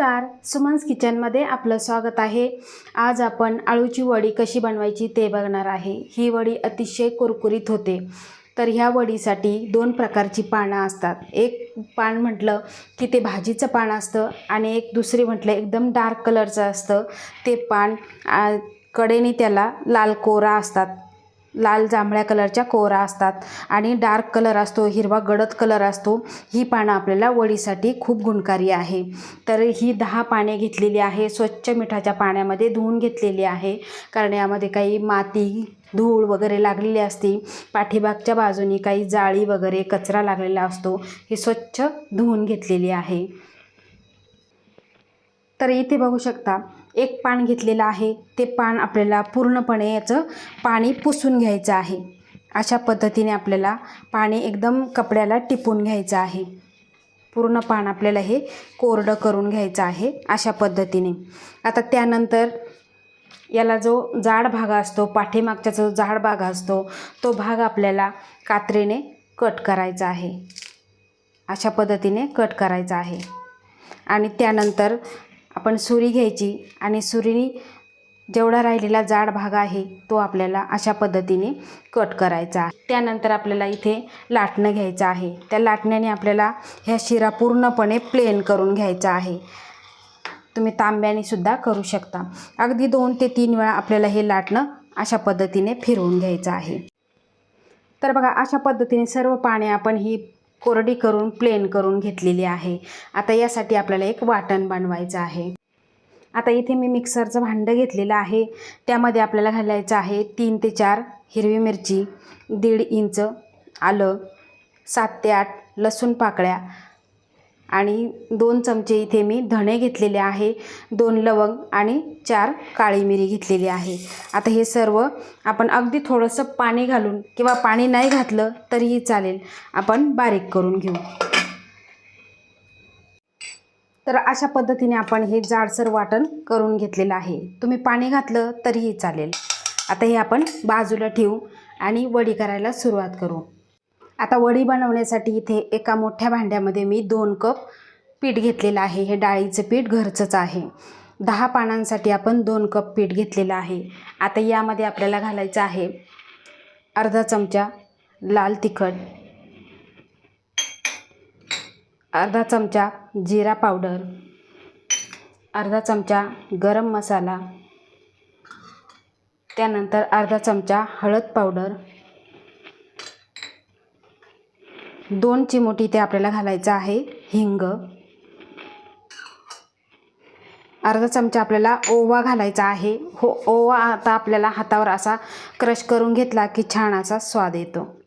नमस्कार सुमन्स किचनमध्ये आपलं स्वागत आहे. आज आपण आळूची वडी कशी बनवायची ते बघणार आहे. ही वडी अतिशय कुरकुरीत होते. तर ह्या वडीसाठी दोन प्रकारची पानं असतात. एक पान म्हटलं की ते भाजीचं पान असतं आणि एक दुसरी म्हटलं एकदम डार्क कलरचं असतं. ते पान कडेने त्याला लाल कोरा असतात. लाल जांभळ्या कलरच्या कोरा असतात आणि डार्क कलर असतो हिरवा गडद कलर असतो ही पानं आपल्याला वडीसाठी खूप गुणकारी आहे. तर ही दहा पाने घेतलेली आहे स्वच्छ मिठाच्या पाण्यामध्ये धुवून घेतलेली आहे. कारण यामध्ये काही माती धूळ वगैरे लागलेली असते पाठीबागच्या बाजूनी काही जाळी वगैरे कचरा लागलेला असतो ही स्वच्छ धुवून घेतलेली आहे. तर इथे बघू शकता एक पान घेतलेलं आहे. ते पान आपल्याला पूर्णपणे याचं पाणी पुसून घ्यायचं आहे. अशा पद्धतीने आपल्याला पाणी एकदम कपड्याला टिपून घ्यायचं आहे. पूर्ण पान आपल्याला हे कोरडं करून घ्यायचं आहे अशा पद्धतीने. आता त्यानंतर याला जो जाड भाग असतो पाठीमागचा जो जाड भाग असतो तो भाग आपल्याला कात्रीने कट करायचा आहे. अशा पद्धतीने कट करायचा आहे. आणि त्यानंतर आपण सुरी घ्यायची आणि सुरीने जेवढा राहिलेला जाड भाग आहे तो आपल्याला अशा पद्धतीने कट करायचा. आहे त्यानंतर आपल्याला इथे लाटणं घ्यायचं आहे. त्या लाटण्याने आपल्याला ह्या शिरा पूर्णपणे प्लेन करून घ्यायचा आहे. तुम्ही तांब्याने सुद्धा करू शकता. अगदी दोन ते तीन वेळा आपल्याला हे लाटणं अशा पद्धतीने फिरवून घ्यायचं आहे. तर बघा अशा पद्धतीने सर्व पाने आपण ही कोरडी करून प्लेन करून घेतलेली आहे. आता यासाठी आपल्याला एक वाटण बनवायचं आहे. आता इथे मी मिक्सरचं भांडं घेतलेलं आहे. त्यामध्ये आपल्याला घालायचं आहे तीन ते चार हिरवी मिरची दीड इंच आलं सात ते आठ लसूण पाकळ्या आणि दोन चमचे इथे मी धणे घेतलेले आहे दोन लवंग आणि चार काळी मिरी घेतलेली आहे. आता हे सर्व आपण अगदी थोडंसं पाणी घालून किंवा पाणी नाही घातलं तरीही चालेल. आपण बारीक करून घेऊ. तर अशा पद्धतीने आपण हे जाडसर वाटण करून घेतलेलं आहे. तुम्ही पाणी घातलं तरीही चालेल. आता हे आपण बाजूला ठेवू आणि वडी करायला सुरुवात करू. आता वडी बनवण्यासाठी इथे एका मोठ्या भांड्यामध्ये मी दोन कप पीठ घेतलेलं आहे. हे डाळीचं पीठ घरचंच आहे. दहा पानांसाठी आपण दोन कप पीठ घेतलेलं आहे. आता यामध्ये आपल्याला घालायचं आहे अर्धा चमचा लाल तिखट अर्धा चमचा जिरा पावडर अर्धा चमचा गरम मसाला त्यानंतर अर्धा चमचा हळद पावडर दोन चिमोटी इथे आपल्याला घालायचं आहे. हिंग. अर्धा चमचा आपल्याला ओवा घालायचा आहे. हो ओवा आता आपल्याला हातावर असा क्रश करून घेतला की छान असा स्वाद येतो.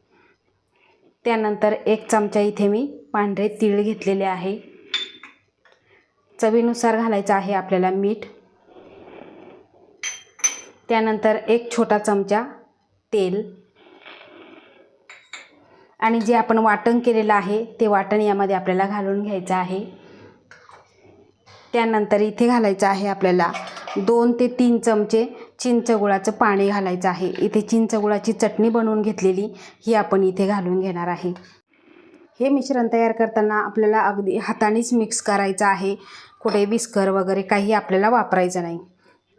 त्यानंतर एक चमचा इथे मी पांढरे तीळ घेतलेले आहे. चवीनुसार घालायचं आहे आपल्याला मीठ. त्यानंतर एक छोटा चमचा तेल. आणि जे आपण वाटण केलेलं आहे ते वाटण यामध्ये आपल्याला घालून घ्यायचं आहे. त्यानंतर इथे घालायचं आहे आपल्याला दोन ते तीन चमचे चिंचगुळाचं पाणी घालायचं आहे. इथे चिंचगुळाची चटणी बनवून घेतलेली ही आपण इथे घालून घेणार आहे. हे मिश्रण तयार करताना आपल्याला अगदी हातानेच मिक्स करायचं आहे. कुठे विस्कर वगैरे काही आपल्याला वापरायचं नाही.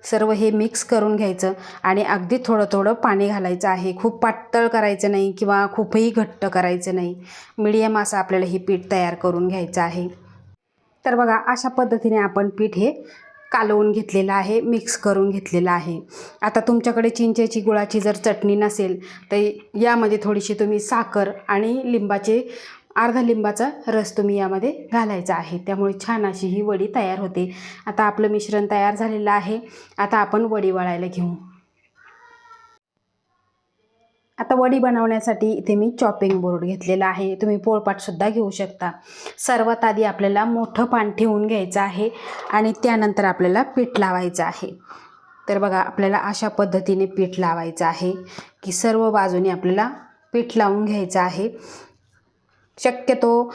सर्व हे मिक्स करून घ्यायचं आणि अगदी थोडं थोडं पाणी घालायचं आहे. खूप पातळ करायचं नाही किंवा खूपही घट्ट करायचं नाही. मिडियम असं आपल्याला हे पीठ तयार करून घ्यायचं आहे. तर बघा अशा पद्धतीने आपण पीठ हे कालवून घेतलेलं आहे मिक्स करून घेतलेलं आहे. आता तुमच्याकडे चिंचेची गुळाची जर चटणी नसेल तर यामध्ये थोडीशी तुम्ही साखर आणि लिंबाचे अर्धा लिंबाचा रस तुम्ही यामध्ये घालायचा आहे. त्यामुळे छान अशी ही वडी तयार होते. आता आपलं मिश्रण तयार झालेलं आहे. आता आपण वडी वळायला घेऊ. आता वडी बनवण्यासाठी इथे मी चॉपिंग बोर्ड घेतलेला आहे. तुम्ही पोळपाटसुद्धा घेऊ शकता. सर्वात आधी आपल्याला मोठं पान ठेवून घ्यायचं आहे आणि त्यानंतर आपल्याला पीठ लावायचं आहे. तर बघा आपल्याला अशा पद्धतीने पीठ लावायचं आहे की सर्व बाजूने आपल्याला पीठ लावून घ्यायचं आहे. शक्यतो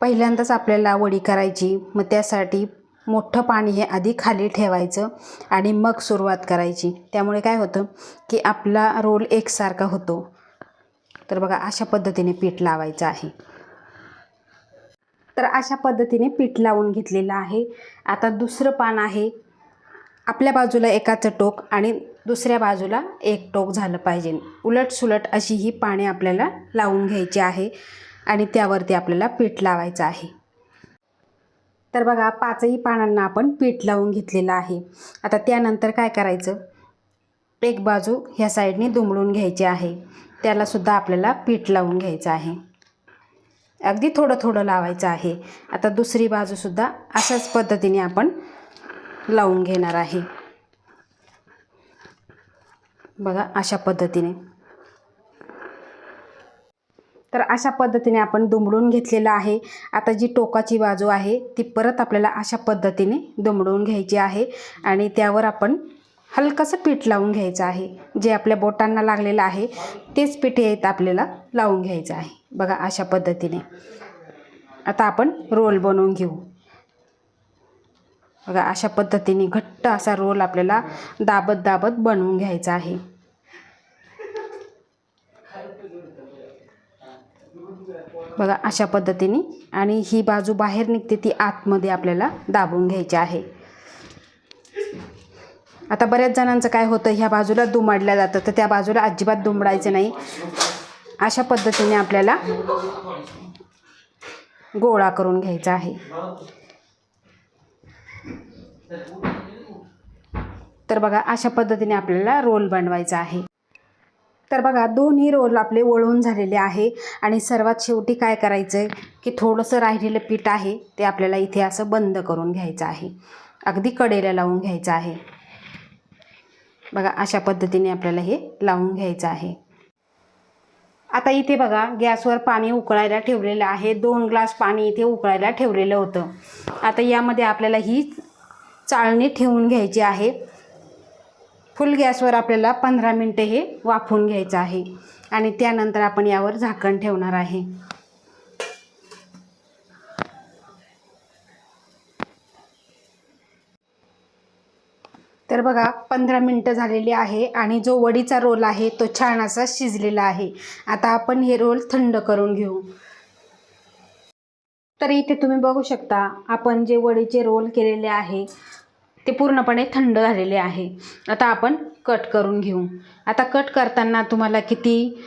पहिल्यांदाच आपल्याला वडी करायची मग त्यासाठी मोठं पाणी हे आधी खाली ठेवायचं आणि मग सुरुवात करायची. त्यामुळे काय होतं की आपला रोल एकसारखा होतो. तर बघा अशा पद्धतीने पीठ लावायचं आहे. तर अशा पद्धतीने पीठ लावून घेतलेलं आहे. आता दुसरं पान आहे. आपल्या बाजूला एकाचं टोक आणि दुसऱ्या बाजूला एक टोक झालं पाहिजे. उलट सुलट अशी ही पाने आपल्याला लावून घ्यायची आहे. आणि त्यावरती आपल्याला पीठ लावायचं आहे. तर बघा पाचही पानांना आपण पीठ लावून घेतलेलं आहे. आता त्यानंतर काय करायचं? एक बाजू ह्या साईडने दुमडून घ्यायची आहे. त्यालासुद्धा आपल्याला पीठ लावून घ्यायचं आहे. अगदी थोडं थोडं लावायचं आहे. आता दुसरी बाजूसुद्धा अशाच पद्धतीने आपण लावून घेणार आहे. बघा अशा पद्धतीने. तर अशा पद्धतीने आपण दुमडून घेतलेलं आहे. आता जी टोकाची बाजू आहे ती परत आपल्याला अशा पद्धतीने दुमडून घ्यायची आहे आणि त्यावर आपण हलकंसं पीठ लावून घ्यायचं आहे. जे आपल्या बोटांना लागलेलं आहे तेच पीठ येत आपल्याला लावून घ्यायचं आहे. बघा अशा पद्धतीने. आता आपण रोल बनवून घेऊ. बघा अशा पद्धतीने घट्ट असा रोल आपल्याला दाबत दाबत बनवून घ्यायचा आहे. बघा अशा पद्धतीने. आणि ही बाजू बाहेर निघते ती आतमध्ये आपल्याला दाबून घ्यायची आहे. आता बऱ्याच जणांचं काय होतं ह्या बाजूला दुमडल्या जातं तर त्या बाजूला अजिबात दुमडायचं नाही. अशा पद्धतीने आपल्याला गोळा करून घ्यायचा आहे. तर बघा अशा पद्धतीने आपल्याला रोल बनवायचा आहे. तर बघा दोन्ही रोल आपले वळून झालेले आहे. आणि सर्वात शेवटी काय करायचं आहे की थोडंसं राहिलेलं पीठ आहे ते आपल्याला इथे असं बंद करून घ्यायचं आहे. अगदी कडेला लावून घ्यायचं आहे. बघा अशा पद्धतीने आपल्याला हे लावून घ्यायचं आहे. आता इथे बघा गॅसवर पाणी उकळायला ठेवलेलं आहे. दोन ग्लास पाणी इथे उकळायला ठेवलेलं होतं. आता यामध्ये आपल्याला ही चाळणी ठेवून घ्यायची आहे. फुल गॅसवर आपल्याला पंधरा मिनटं हे वाफवून घ्यायचं आहे. आणि त्यानंतर आपण यावर झाकण ठेवणार आहे. तर बघा पंधरा मिनटं झालेली आहे आणि जो वडीचा रोल आहे तो छान असा शिजलेला आहे. आता आपण हे रोल थंड करून घेऊ. तर इथे तुम्ही बघू शकता आपण जे वडीचे रोल केलेले आहे ते पूर्णपणे थंड झालेले आहे. आता आपण कट करून घेऊ. आता कट करताना तुम्हाला किती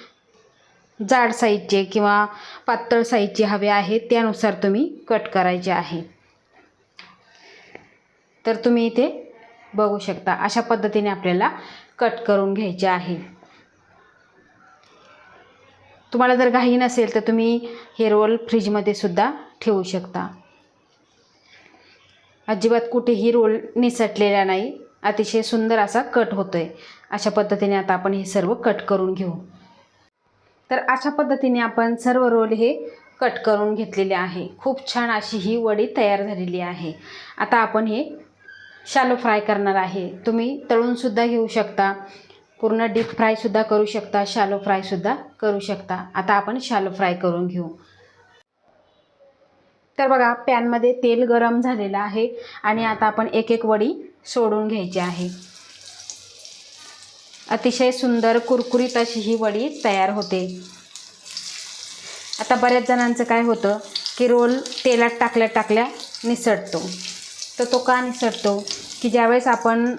जाड साईजचे किंवा पातळ साईजचे हवे आहे त्यानुसार तुम्ही कट करायचे आहे. तर तुम्ही इथे बघू शकता अशा पद्धतीने आपल्याला कट करून घ्यायचे आहे. तुम्हाला जर घाई नसेल तर तुम्ही हे रोल फ्रीजमध्ये सुद्धा ठेवू शकता. अजिबात कुठेही रोल निसटलेला नाही. अतिशय सुंदर असा कट होतो आहे अशा पद्धतीने आता आपण हे सर्व कट करून घेऊ. तर अशा पद्धतीने आपण सर्व रोल हे कट करून घेतलेले आहे. खूप छान अशी ही वडी तयार झालेली आहे. आता आपण हे शालो फ्राय करणार आहे. तुम्ही तळूनसुद्धा घेऊ शकता. पूर्ण डीप फ्रायसुद्धा करू शकता. शालो फ्रायसुद्धा करू शकता. आता आपण शालो फ्राय करून घेऊ. तर बघा पॅनमध्ये तेल गरम झालेलं आहे आणि आता आपण एक एक वडी सोडून घ्यायची आहे. अतिशय सुंदर कुरकुरीत अशी ही वडी तयार होते. आता बऱ्याच जणांचं काय होतं की रोल तेलात टाकल्या टाकल्या निसटतो. तर तो का निसटतो? की ज्यावेळेस आपण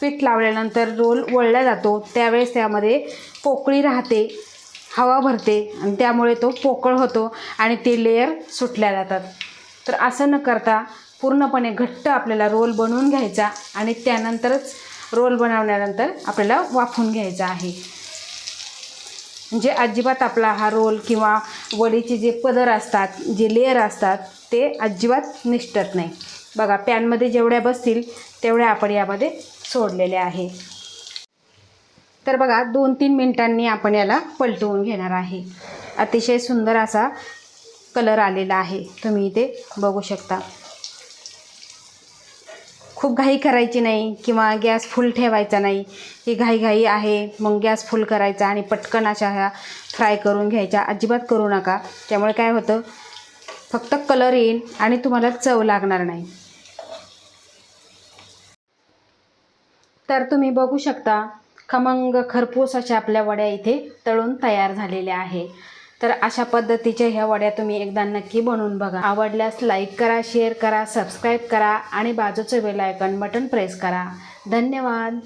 पीठ लावल्यानंतर रोल वळला जातो त्यावेळेस त्यामध्ये पोकळी राहते. हवा भरते आणि त्यामुळे तो पोकळ होतो आणि ते लेयर सुटल्या जातात. तर असं न करता पूर्णपणे घट्ट आपल्याला रोल बनवून घ्यायचा आणि त्यानंतरच रोल बनवल्यानंतर आपल्याला वाफवून घ्यायचा आहे. म्हणजे अजिबात आपला हा रोल किंवा वडीचे जे पदर असतात जे लेयर असतात ते अजिबात निष्ठत नाही. बघा पॅनमध्ये जेवढ्या बसतील तेवढ्या आपण यामध्ये सोडलेल्या आहे. तर बघा दोन तीन मिनटांनी आपण याला पलटवून घेणार आहे. अतिशय सुंदर असा कलर आलेला आहे. तुम्ही इथे बघू शकता. खूप घाई करायची नाही किंवा गॅस फुल ठेवायचा नाही. ही घाई घाई आहे मग गॅस फुल करायचा आणि पटकन अशा ह्या फ्राय करून घ्यायच्या. अजिबात करू नका. त्यामुळे काय होतं फक्त कलर येईल आणि तुम्हाला चव लागणार नाही. तर तुम्ही बघू शकता खमंग खरपूस अशा आपल्या वड्या इथे तळून तयार झालेल्या आहे तर अशा पद्धतीच्या ह्या वड्या तुम्ही एकदा नक्की बनवून बघा. आवडल्यास लाईक करा शेअर करा सबस्क्राईब करा आणि बाजूचं बेल आयकॉन बटन प्रेस करा. धन्यवाद.